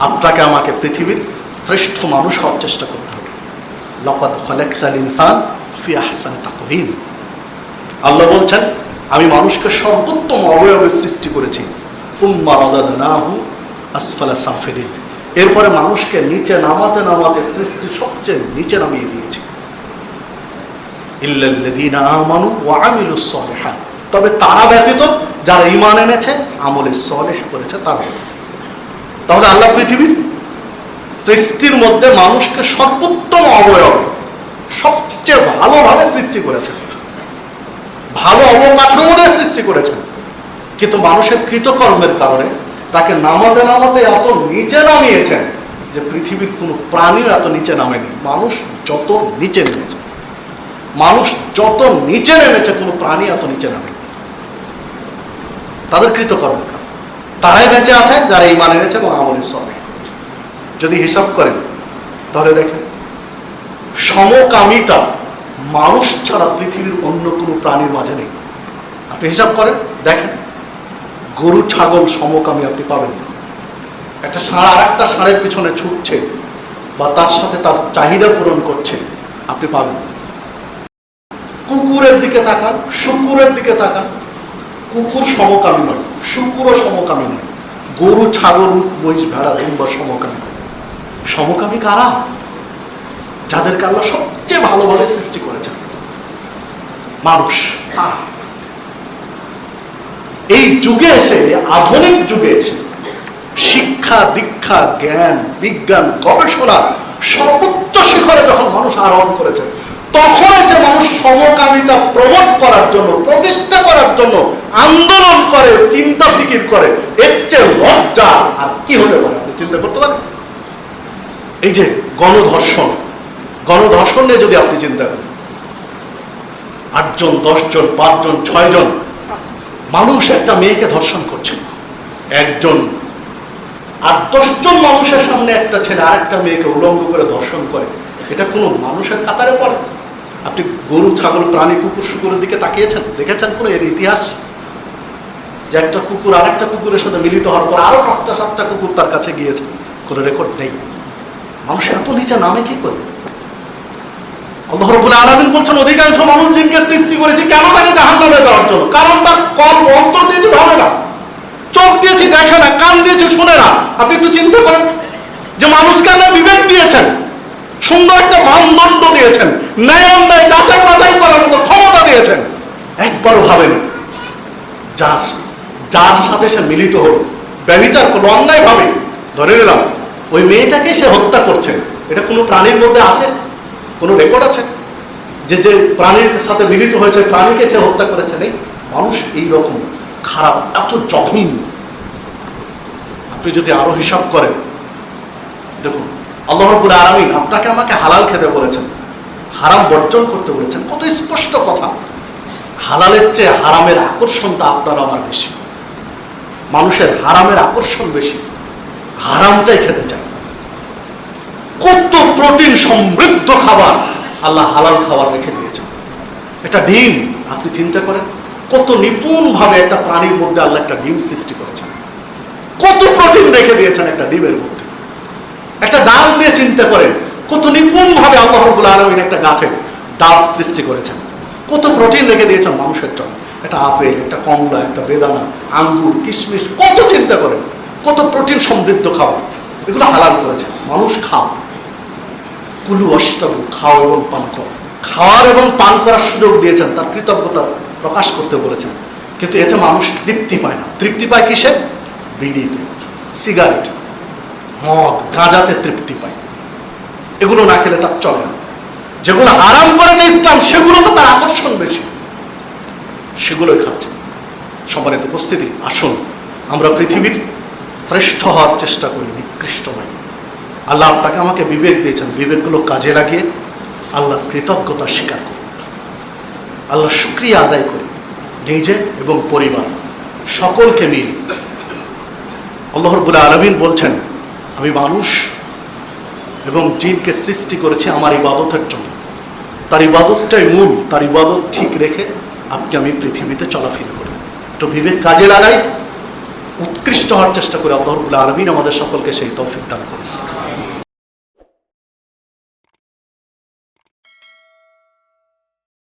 আপনাকে আমাকে পৃথিবীর শ্রেষ্ঠ মানুষ হওয়ার চেষ্টা করতে হবে। লকাদ খালাকতাল ইনসান ফি আহসান তাকওয়িম। আল্লাহ বলছেন, আমি মানুষকে সর্বোত্তম অবয়বে সৃষ্টি করেছি। এরপরে মানুষকে নিচে নামাতে নামাতে সৃষ্টি সবচেয়ে নিচে নামিয়ে দিয়েছি। তবে তারা ব্যতীত যারা ঈমান এনেছে, আমলে সলেহ করেছে, তারা তাহলে আল্লাহ পৃথিবীর সৃষ্টির মধ্যে মানুষকে সর্বোত্তম অবয়ব, সবচেয়ে ভালোভাবে সৃষ্টি করেছেন। ভালো অবকাঠামো দিয়ে সৃষ্টি করেছেন। কিন্তু মানুষের কৃতকর্মের কারণে তাকে নামাতে নামাতে এত নিচে নামিয়েছেন যে পৃথিবীর কোনো প্রাণীর এত নিচে নামেনি। মানুষ যত নিচে নেমেছে, মানুষ যত নিচে নেমেছে, কোনো প্রাণী এত নিচে নামেনি। তাদের কৃতকর্ম। তারাই বেঁচে আছে, যারা এই মানে এনেছে এবং আমলের সবে যদি হিসাব করেন, তাহলে দেখেন, সমকামিতা মানুষ ছাড়া পৃথিবীর অন্য কোনো প্রাণীর মাঝে নেই। আপনি হিসাব করেন, দেখেন, গরু, ছাগল সমকামী আপনি পাবেন না। একটা ষাঁড় আর একটা ষাঁড়ের পিছনে ছুটছে বা তার সাথে তার চাহিদা পূরণ করছে, আপনি পাবেন কুকুরের দিকে তাকান, শুকুরের দিকে তাকান, কুকুর সমকামী নয়। শুকুরও সমকামী নয় গরু, ছাগল, মহিষ, ভেড়া দুম্বা সমকামী। সমকামী কারা? যাদেরকে আল্লাহ সবচেয়ে ভালোভাবে সৃষ্টি করেছেন। মানুষ। এই যুগে এসে আধুনিক যুগে এসে, শিক্ষা, দীক্ষা, জ্ঞান, বিজ্ঞান, গবেষণা সর্বোচ্চ শিখরে যখন মানুষ আরোহণ করেছে তখন এসে মানুষ সমকামিতা প্রমোট করার জন্য, প্রতিষ্ঠা করার জন্য আন্দোলন করে, চিন্তা ফিকির করে। এর চেয়ে লজ্জা আর কি হতে পারে চিন্তা করতে পারেন? এই যে গণধর্ষণ গণধর্ষণ নিয়ে যদি আপনি চিন্তা করেন, আটজন, দশজন, পাঁচজন, ছয়জন, মানুষ একটা মেয়েকে ধর্ষণ করছে। একজন আর দশজন মানুষের সামনে একটা ছেলে আরেকটা মেয়েকে উলঙ্গ করে ধর্ষণ করে, এটা কোনো মানুষের কাতারে পড়ে? আপনি গরু, ছাগল, প্রাণী, কুকুর, শুকুরের দিকে তাকিয়েছেন? দেখেছেন কোনো এর ইতিহাস? যে একটা কুকুর আরেকটা কুকুরের সাথে মিলিত হওয়ার পর আরও পাঁচটা, সাতটা কুকুর তার কাছে গিয়েছে। কোনো রেকর্ড নেই। মানুষ এত নিচে নামে কি করে? আল্লাহ রাব্বুল বলছেন, অধিকাংশ মানুষ জিনকে সৃষ্টি করেছি কেন তাকে জাহান্নামে দেওয়ার জন্য? কারণ তার কল অন্তর দিয়েছে ভাবে না, চোখ দিয়েছি দেখে না, কান দিয়েছি শুনে না, আপনি একটু চিন্তা করেন যে মানুষকে আল্লাহ বিবেক দিয়েছেন? সুন্দর একটা মানদণ্ড দিয়েছেন। ন্যায় অন্যায়, যাচাই বাছাই করার মতো ক্ষমতা দিয়েছেন। একবার ভাবেন যার যার সাথে সে মিলিত হল ব্যবিচার করল অন্যায় ভাবে। ধরে নিলাম, ওই মেয়েটাকে সে হত্যা করছে। এটা কোনো প্রাণীর মধ্যে আছে? কোনো রেকর্ড আছে? যে যে প্রাণীর সাথে মিলিত হয়েছে প্রাণীকে সে হত্যা করেছে? নেই। মানুষ এই রকম খারাপ, এত জঘন্য। আপনি যদি আরও হিসাব করেন, দেখুন আল্লাহ আলামিন আপনাকে আমাকে হালাল খেতে বলেছেন, হারাম বর্জন করতে বলেছেন। কত স্পষ্ট কথা। হালালের চেয়ে হারামের আকর্ষণটা আপনার আমার বেশি। মানুষের হারামের আকর্ষণ বেশি। হারামটাই খেতে চায় কত প্রোটিন সমৃদ্ধ খাবার আল্লাহ হালাল খাবার রেখে দিয়েছেন। একটা ডিম, আপনি চিন্তা করেন, কত নিপুণ ভাবে একটা প্রাণীর মধ্যে আল্লাহ একটা ডিম সৃষ্টি করেছেন। কত প্রোটিন রেখে দিয়েছেন একটা ডিমের মধ্যে। একটা ডাল দিয়ে চিন্তা করেন, কত নিপুণ ভাবে আল্লাহ রবুল আলমিন একটা গাছের ডাল সৃষ্টি করেছেন। কত প্রোটিন রেখে দিয়েছেন মানুষের জন্য। একটা আপেল, একটা কমলা, একটা বেদানা, আঙ্গুর, কিশমিশ, কত চিন্তা করেন, কত প্রোটিন সমৃদ্ধ খাবার, এগুলো হালাল করেছেন। মানুষ খাও। কুলু অষ্টাবু খাও এবং পান করো। খাওয়ার এবং পান করার সুযোগ দিয়েছেন, তার কৃতজ্ঞতা প্রকাশ করতে বলেছেন। কিন্তু এতে মানুষ তৃপ্তি পায় না। তৃপ্তি পায় কিসে? বিড়িতে। সিগারেট। মদ গাঁজাতে তৃপ্তি পায়। এগুলো না খেলে তার চলে না। যেগুলো আরাম করেছে ইসলাম সেগুলো তো তার আকর্ষণ বেশি। সেগুলোই খাচ্ছে। সম্মানিত উপস্থিতি, আসুন, আমরা পৃথিবীর শ্রেষ্ঠ হওয়ার চেষ্টা করি, নিকৃষ্ট নয় আল্লাহ আপনাকে আমাকে বিবেক দিয়েছেন, বিবেকগুলো কাজে লাগিয়ে আল্লাহ কৃতজ্ঞতা স্বীকার করি আল্লাহ শুক্রিয়া আদায় করি, নিজে এবং পরিবার, সকলকে মিল। আল্লাহর বলে আরবিন বলছেন আমি মানুষ এবং জিনকে সৃষ্টি করেছি আমার ইবাদতের জন্য। তার ইবাদতটাই মূল, তার ইবাদত ঠিক রেখে আপনি আমি পৃথিবীতে চলাফেরা করি। তো বিবেক কাজে লাগাই, উৎকৃষ্ট হওয়ার চেষ্টা করি। আল্লাহ আরবিন আমাদের সকলকে সেই তৌফিক দান করুন।